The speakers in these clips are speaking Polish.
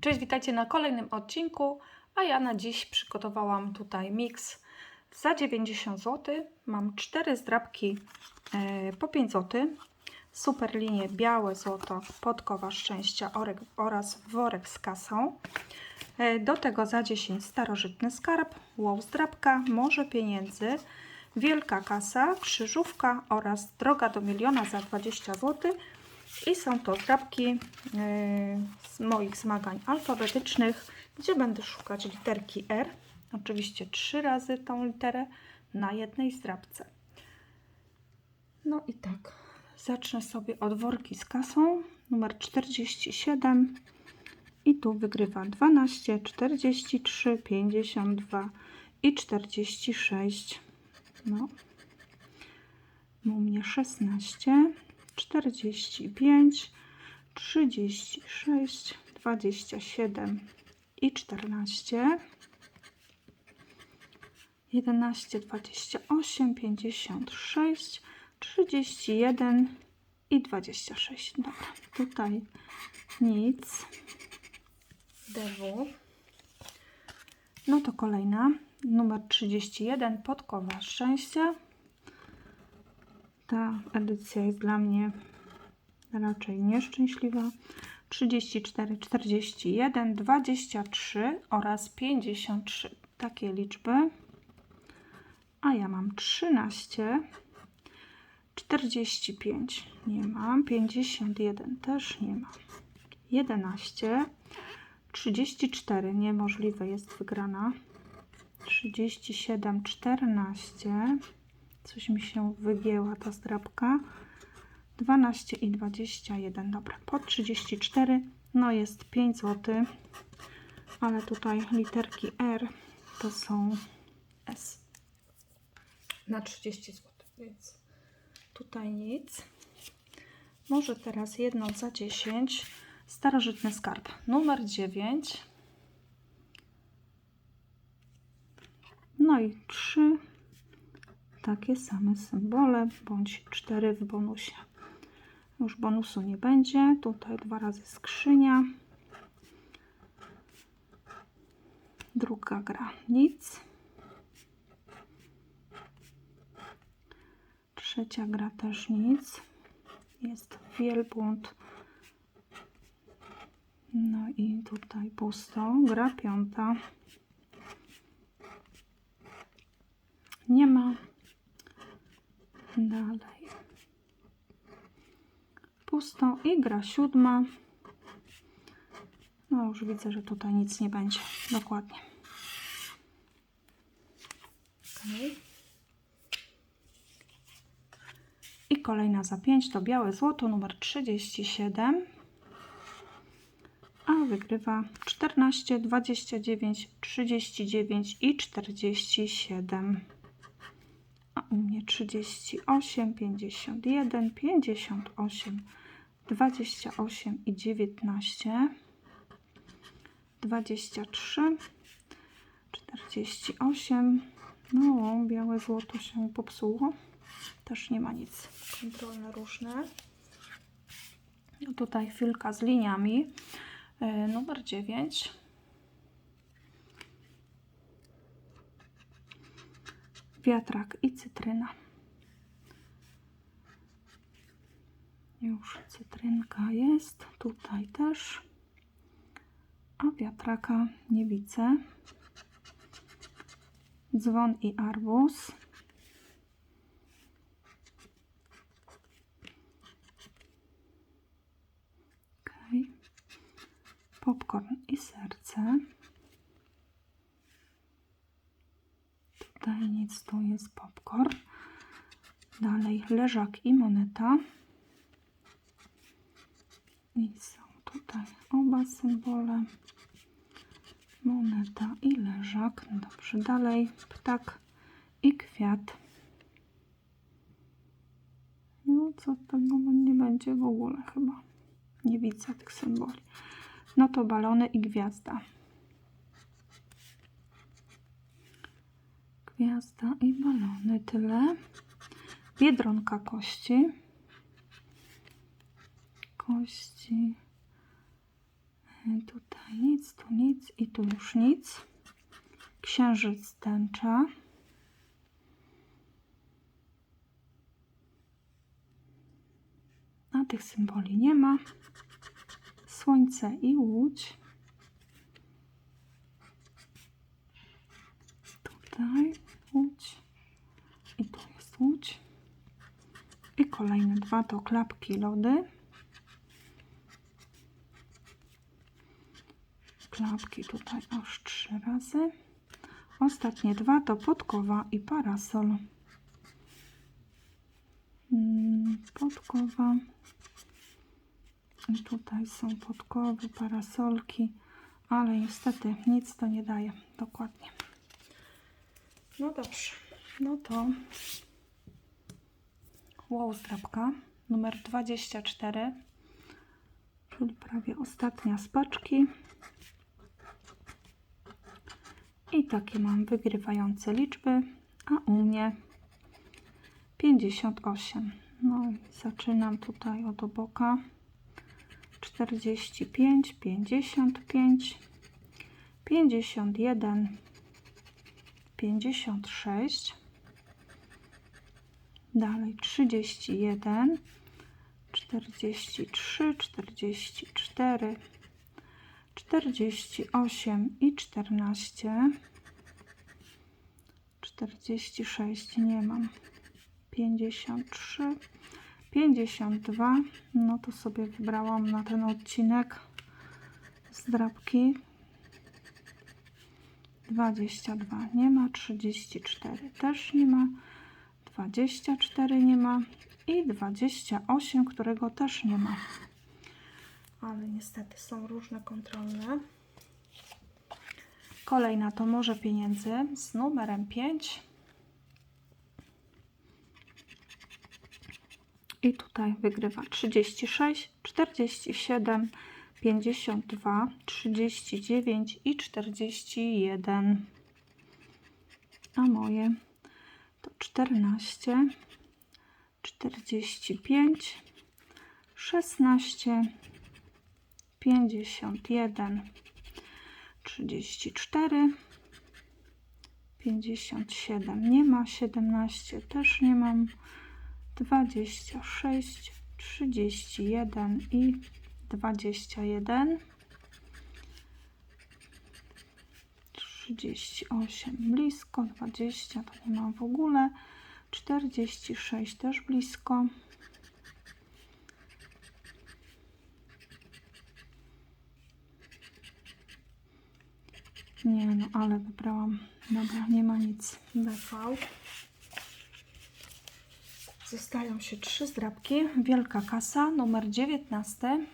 Cześć, witajcie na kolejnym odcinku, a ja na dziś przygotowałam tutaj miks za 90 zł. Mam cztery zdrabki e, po 5 zł, super linie białe złoto, podkowa szczęścia orek, oraz worek z kasą. E, Do tego za 10 starożytny skarb, wow zdrabka, morze pieniędzy, wielka kasa, krzyżówka oraz droga do miliona za 20 zł. I są to zdrabki yy, z moich zmagań alfabetycznych, gdzie będę szukać literki R. Oczywiście trzy razy tą literę na jednej zdrabce. No i tak, zacznę sobie od worki z kasą, numer 47. I tu wygrywa 12, 43, 52 i 46. No. U mnie 16. 45, 36, 27 i 14, 11, 28, 56, 31 i 26. Dobra, tutaj nic. DW. No to kolejna, numer 31, podkowa szczęścia ta edycja jest dla mnie raczej nieszczęśliwa. 34, 41, 23 oraz 53. Takie liczby. A ja mam 13, 45 nie mam, 51 też nie mam, 11, 34 niemożliwe jest wygrana, 37, 14, Coś mi się wygięła ta zdrabka. 12 i 21. Dobra, po 34. No jest 5 zł. Ale tutaj literki R to są S. Na 30 zł, więc tutaj nic. Może teraz jedno za 10. Starożytny skarb. Numer 9. No i 3 takie same symbole, bądź 4 w bonusie. Już bonusu nie będzie. Tutaj dwa razy skrzynia. Druga gra nic. Trzecia gra też nic. Jest wielbłąd. No i tutaj pusto. Gra piąta. Nie ma Dalej. Pusto i gra siódma. No już widzę, że tutaj nic nie będzie. Dokładnie. Okay. I kolejna za 5 to białe złoto numer 37. A wygrywa 14, 29, 39 i 47 u mnie 38, 51, 58, 28 i 19, 23, 48. No, białe złoto się popsuło. Też nie ma nic. Kontrolne różne. No tutaj chwilka z liniami. Yy, numer 9. wiatrak i cytryna. Już cytrynka jest, tutaj też, a wiatraka nie widzę. Dzwon i arbuz. Okay. Popcorn i serce. Tutaj nic, tu jest popcorn. Dalej leżak i moneta. I są tutaj oba symbole. Moneta i leżak. Dobrze, dalej ptak i kwiat. No co tego nie będzie w ogóle chyba. Nie widzę tych symboli. No to balony i gwiazda. Gwiazda i balony. Tyle. Biedronka kości. Kości. Y, Tutaj nic, tu nic i tu już nic. Księżyc tęcza. A tych symboli nie ma. Słońce i łódź. Tutaj łódź. I tu jest łódź. I kolejne dwa to klapki lody. Klapki tutaj aż trzy razy. Ostatnie dwa to podkowa i parasol. Mm, Podkowa. I tutaj są podkowy, parasolki, ale niestety nic to nie daje dokładnie. No dobrze, no to wow, zdrabka numer 24, czyli prawie ostatnia z paczki. I takie mam wygrywające liczby, a u mnie 58. No i zaczynam tutaj od oboka. 45, 55, 51, 56, dalej 31, 43, 44, 48 i 14, 46 nie mam, 53, 52, no to sobie wybrałam na ten odcinek zdrabki 22 nie ma, 34 też nie ma, 24 nie ma i 28, którego też nie ma. Ale niestety są różne kontrolne. Kolejna to Morze Pieniędzy z numerem 5. I tutaj wygrywa 36, 47, 52, 39 i 41. A moje to 14, 45, 16, 51, 34, 57 nie ma, 17 też nie mam. 26, 31 i 21, 38 blisko, 20 to nie mam w ogóle, 46 też blisko. Nie no, ale wybrałam. Dobra, nie ma nic. BV. Zostają się trzy zdrabki. Wielka kasa, numer 19.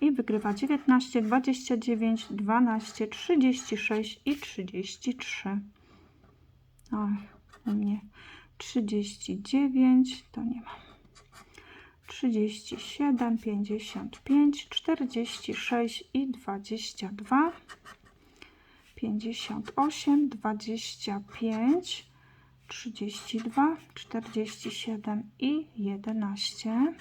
I wygrywa 19, 29, 12, 36 i 33. Oj, u mnie 39 to nie mam. 37, 55, 46 i 22. 58, 25, 32, 47 i 11.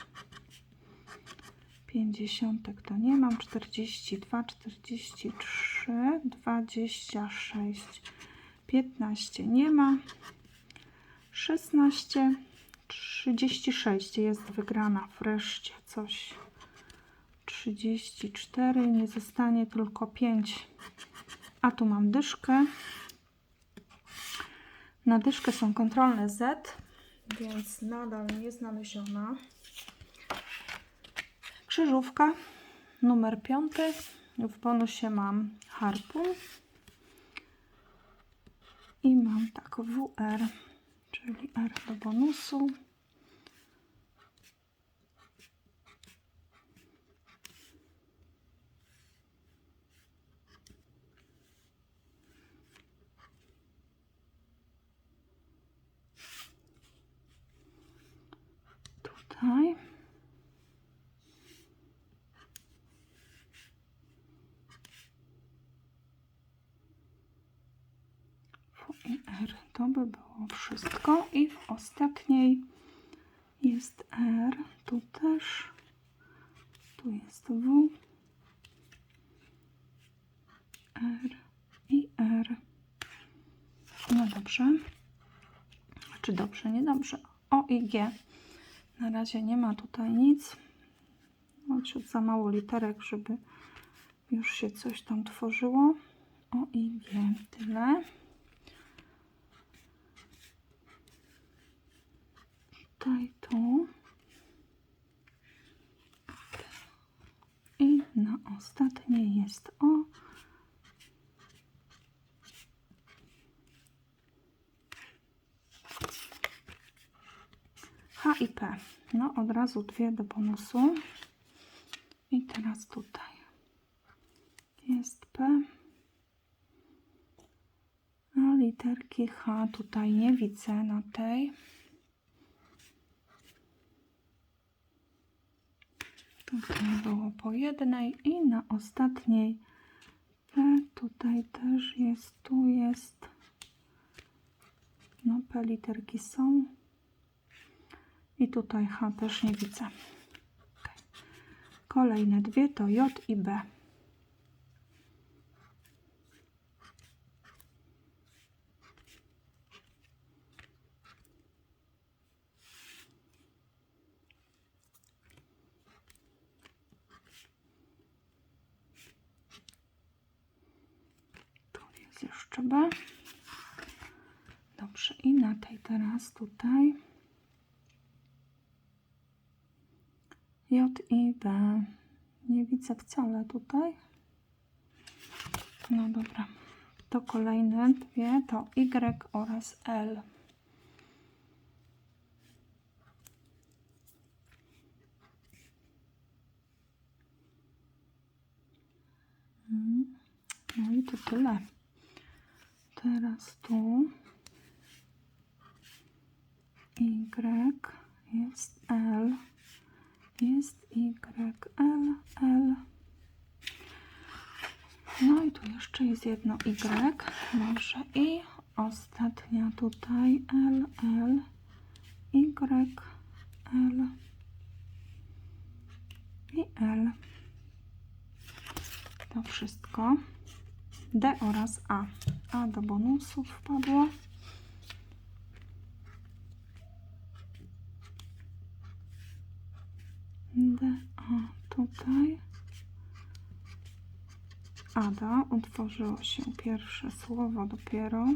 50 to nie mam, 42, 43, 26, 15 nie ma, 16, 36 jest wygrana wreszcie coś. 34 nie zostanie tylko 5. A tu mam dyszkę. Na dyszkę są kontrolne Z, więc nadal nie znaleziona. Krzyżówka numer 5. W bonusie mam harpun. I mam tak WR, czyli R do bonusu. Tutaj. W i R to by było wszystko. I w ostatniej jest R. Tu też Tu jest W, R i R. No dobrze. Czy dobrze, niedobrze. O i G. Na razie nie ma tutaj nic. Ciut za mało literek, żeby już się coś tam tworzyło. O i G. Tyle. Tutaj, tu. I na ostatniej jest O. H i P. No od razu dwie do bonusu. I teraz tutaj jest P. A literki H tutaj nie widzę na tej. Tutaj było po jednej i na ostatniej P tutaj też jest, tu jest. No P literki są. I tutaj H też nie widzę. Ok. Kolejne dwie to J i B. Jeszcze B. Dobrze, i na tej teraz tutaj J i B. Nie widzę wcale tutaj. No dobra. To kolejne dwie to Y oraz L. Mm. No i to tyle. Teraz tu Y jest L. Jest Y, L, L. No i tu jeszcze jest jedno Y. Dobrze. I ostatnia tutaj L, L, Y, L i L. To wszystko. D oraz A. A do bonusu wpadło. D, A tutaj. Ada, utworzyło się pierwsze słowo dopiero.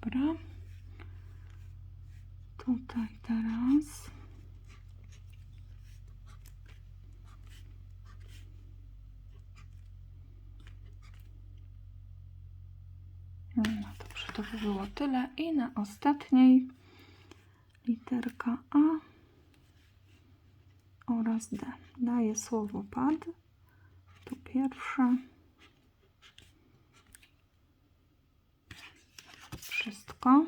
Dobra. Tutaj teraz. No dobrze, to by było tyle. I na ostatniej literka A oraz D. Daję słowo pad. To pierwsze. Wszystko.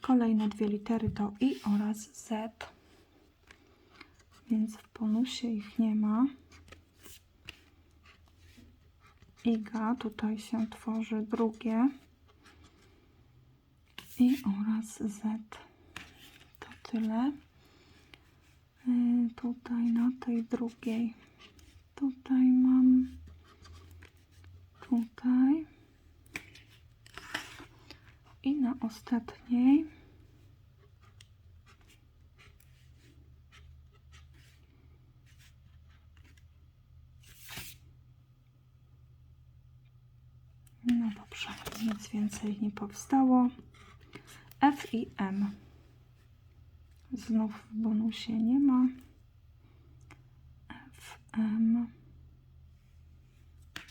Kolejne dwie litery to I oraz Z. Więc w bonusie ich nie ma. Iga, tutaj się tworzy drugie. I oraz Z. To tyle. Y, tutaj na tej drugiej. Tutaj mam. Tutaj. I na ostatniej. No dobrze, nic więcej nie powstało. F i M. Znów w bonusie nie ma. F, M.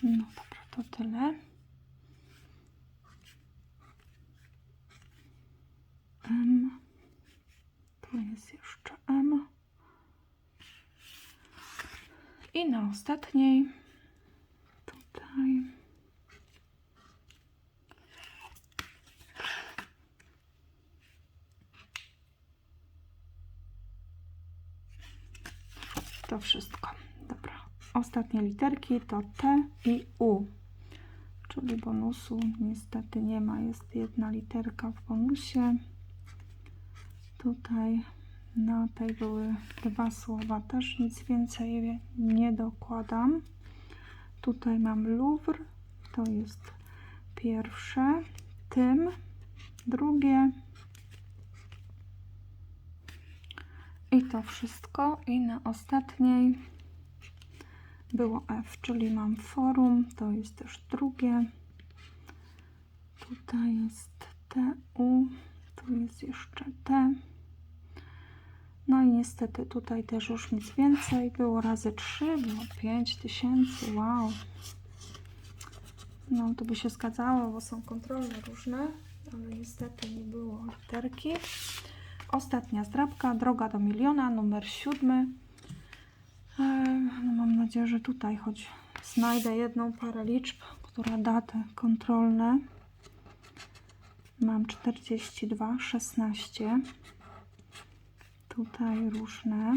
No dobra, to tyle. M. Tu jest jeszcze M. I na ostatniej tutaj. To wszystko. Dobra. Ostatnie literki to T i U. Czyli bonusu niestety nie ma. Jest jedna literka w bonusie. Tutaj na tej były dwa słowa, też nic więcej nie dokładam. Tutaj mam Louvre, to jest pierwsze, tym, drugie. I to wszystko. I na ostatniej było F, czyli mam forum, to jest też drugie. Tutaj jest TU, tu jest jeszcze T. No i niestety tutaj też już nic więcej. Było razy 3, było 5 tysięcy. Wow. No to by się zgadzało, bo są kontrolne różne, ale niestety nie było literki. Ostatnia zdrabka, droga do miliona, numer siódmy. Eee, No mam nadzieję, że tutaj choć znajdę jedną parę liczb, która da te kontrolne. Mam 42, 16. Tutaj różne.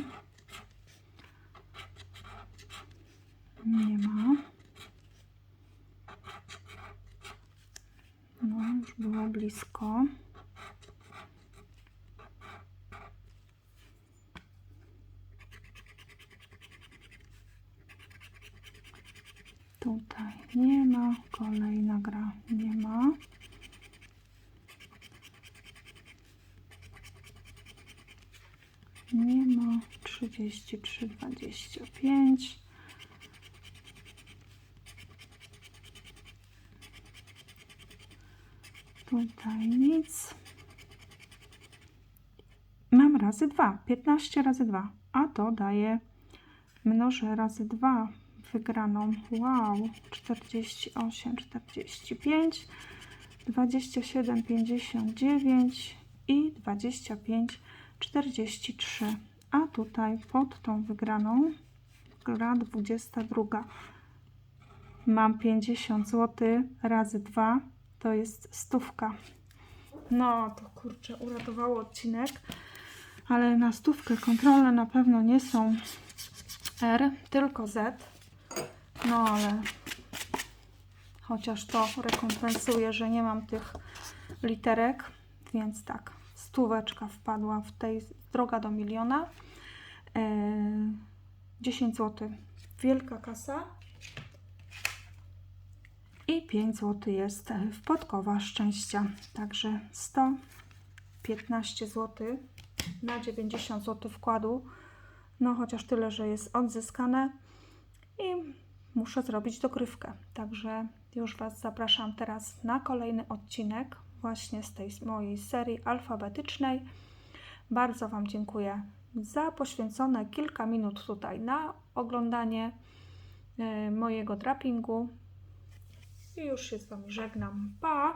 Nie ma. No, już było blisko. Tutaj nie ma. Kolejna gra nie ma. Nie ma. 33, 25. Tutaj nic. Mam razy 2. 15 razy 2. A to daje mnożę razy 2 wygraną. Wow. 48, 45, 27, 59 i 25, 43. A tutaj pod tą wygraną gra 22. Mam 50 zł razy 2 to jest stówka. No to kurczę, uratowało odcinek, ale na stówkę kontrolne na pewno nie są R, tylko Z. No ale chociaż to rekompensuje, że nie mam tych literek, więc tak, stóweczka wpadła w tej droga do miliona. Eee, 10 zł. Wielka kasa. I 5 zł jest w podkowa szczęścia. Także 115 zł na 90 zł wkładu. No chociaż tyle, że jest odzyskane i muszę zrobić dogrywkę. Także już Was zapraszam teraz na kolejny odcinek właśnie z tej mojej serii alfabetycznej. Bardzo Wam dziękuję za poświęcone kilka minut tutaj na oglądanie y, mojego drapingu. I już się z Wami żegnam. Pa!